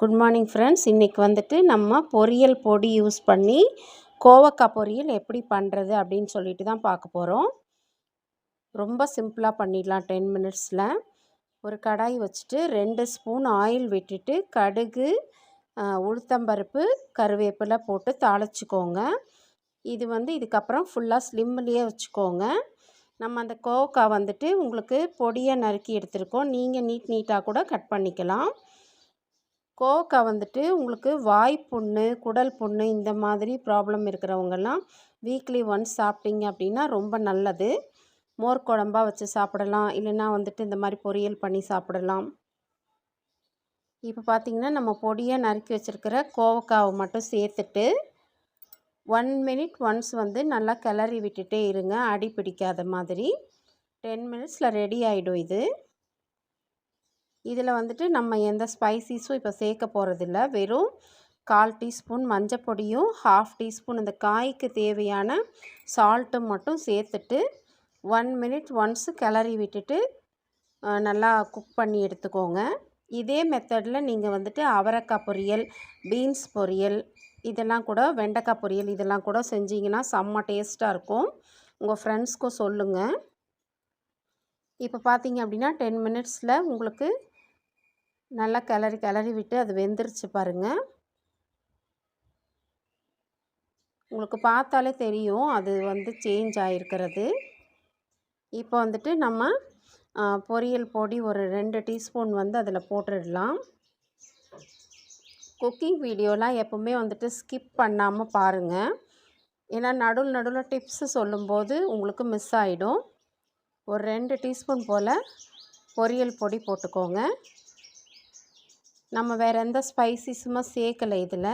Good morning friends இன்றைக்கி வந்துட்டு நம்ம பொரியல் பொடி யூஸ் பண்ணி கோவக்காய் பொரியல் எப்படி பண்ணுறது அப்படின்னு சொல்லிட்டு தான் பார்க்க போகிறோம் ரொம்ப சிம்பிளாக பண்ணிடலாம் டென் மினிட்ஸில் ஒரு கடாய் வச்சுட்டு ரெண்டு ஸ்பூன் ஆயில் விட்டுட்டு கடுகு உளுத்தம்பருப்பு கருவேப்பிலை போட்டு தாளிச்சிக்கோங்க. இது வந்து இதுக்கப்புறம் ஃபுல்லாக ஸ்லிம்லேயே வச்சுக்கோங்க. நம்ம அந்த கோவக்காய் வந்துட்டு உங்களுக்கு பொடியை நறுக்கி எடுத்துருக்கோம். நீங்கள் நீட் நீட்டாக கூட கட் பண்ணிக்கலாம். கோவக்காய் வந்துட்டு உங்களுக்கு வாய் புண்ணு குடல் புண்ணு இந்த மாதிரி ப்ராப்ளம் இருக்கிறவங்கெல்லாம் வீக்லி ஒன்ஸ் சாப்பிட்டீங்க அப்படின்னா ரொம்ப நல்லது. மோர் குழம்பா வச்சு சாப்பிடலாம். இல்லைன்னா வந்துட்டு இந்த மாதிரி பொரியல் பண்ணி சாப்பிடலாம். இப்போ பார்த்திங்கன்னா நம்ம பொடியை நறுக்கி வச்சுருக்கிற கோவக்காவை மட்டும் சேர்த்துட்டு ஒன் மினிட் ஒன்ஸ் வந்து நல்லா கிளறி விட்டுட்டே இருங்க. அடி பிடிக்காத மாதிரி. டென் மினிட்ஸில் ரெடி ஆகிடும் இது. இதில் வந்துட்டு நம்ம எந்த ஸ்பைசிஸும் இப்போ சேர்க்க போகிறதில்ல வெறும் கால் டீஸ்பூன் மஞ்சள் பொடியும் ஹாஃப் டீஸ்பூன் இந்த காய்க்கு தேவையான சால்ட்டும் மட்டும் சேர்த்துட்டு ஒன் மினிட் ஒன்ஸ் கிளறி விட்டுட்டு நல்லா குக் பண்ணி எடுத்துக்கோங்க. இதே மெத்தடில் நீங்கள் வந்துட்டு அவரைக்காய் பொரியல் பீன்ஸ் பொரியல் இதெல்லாம் கூட வெண்டைக்காய் பொரியல் இதெல்லாம் கூட செஞ்சிங்கன்னா செம்ம டேஸ்ட்டாக இருக்கும். உங்கள் ஃப்ரெண்ட்ஸ்க்கும் சொல்லுங்கள் இப்போ பார்த்தீங்க அப்படின்னா டென் மினிட்ஸில் உங்களுக்கு நல்லா கிளறி கிளறி விட்டு அது வெந்துருச்சு பாருங்கள் உங்களுக்கு பார்த்தாலே தெரியும் அது வந்து சேஞ்ச் ஆகிருக்கிறது இப்போ வந்துட்டு நம்ம பொரியல் பொடி ஒரு ரெண்டு டீஸ்பூன் வந்து அதில் போட்டுடலாம். குக்கிங் வீடியோலாம் எப்போவுமே வந்துட்டு ஸ்கிப் பண்ணாமல் பாருங்கள் ஏன்னா நடுவில் நடுவில் டிப்ஸு சொல்லும்போது உங்களுக்கு மிஸ் ஆகிடும் ஒரு ரெண்டு டீஸ்பூன் போல் பொரியல் பொடி போட்டுக்கோங்க. நம்ம வேறு எந்த ஸ்பைசிஸுமே சேர்க்கலை இதில்.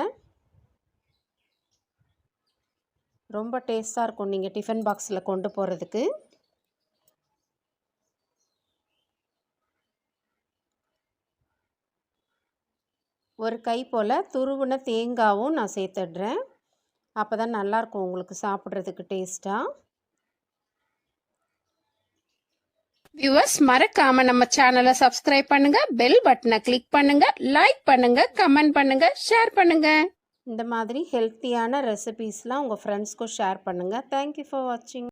ரொம்ப டேஸ்ட்டாக இருக்கும் நீங்கள் டிஃபன் பாக்ஸில் கொண்டு போகிறதுக்கு ஒரு கை போல் துருவின தேங்காவும் நான் சேர்த்துடுறேன். அப்போ தான் நல்லாயிருக்கும் உங்களுக்கு சாப்பிட்றதுக்கு டேஸ்ட்டாக வியூவர்ஸ் மறக்காம நம்ம சேனலை சப்ஸ்கிரைப் பண்ணுங்க பெல் பட்டனை கிளிக் பண்ணுங்க லைக் பண்ணுங்க கமெண்ட் பண்ணுங்க ஷேர் பண்ணுங்க. இந்த மாதிரி ஹெல்த்தியான ரெசிபீஸ்லாம் உங்கள் ஃப்ரெண்ட்ஸ்க்கும் ஷேர் பண்ணுங்கள் தேங்க்யூ ஃபார் வாட்சிங்